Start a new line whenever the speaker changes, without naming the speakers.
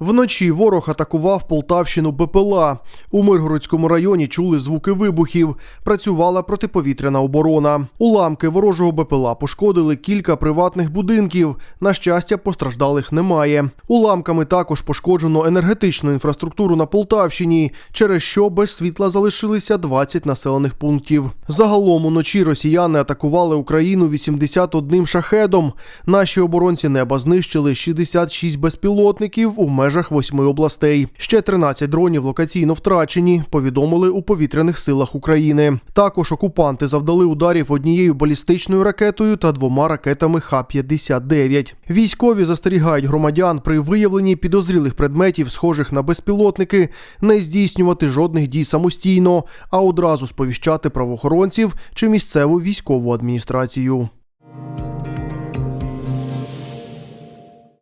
Вночі ворог атакував Полтавщину БПЛА. У Миргородському районі чули звуки вибухів. Працювала протиповітряна оборона. Уламки ворожого БПЛА пошкодили кілька приватних будинків. На щастя, постраждалих немає. Уламками також пошкоджено енергетичну інфраструктуру на Полтавщині, через що без світла залишилися 20 населених пунктів. Загалом уночі росіяни атакували Україну 81 шахедом. Наші оборонці неба знищили 66 безпілотників у межах восьми областей. Ще 13 дронів локаційно втрачені, повідомили у повітряних силах України. Також окупанти завдали ударів однією балістичною ракетою та двома ракетами Х-59. Військові застерігають громадян при виявленні підозрілих предметів, схожих на безпілотники, не здійснювати жодних дій самостійно, а одразу сповіщати правоохоронців чи місцеву військову адміністрацію.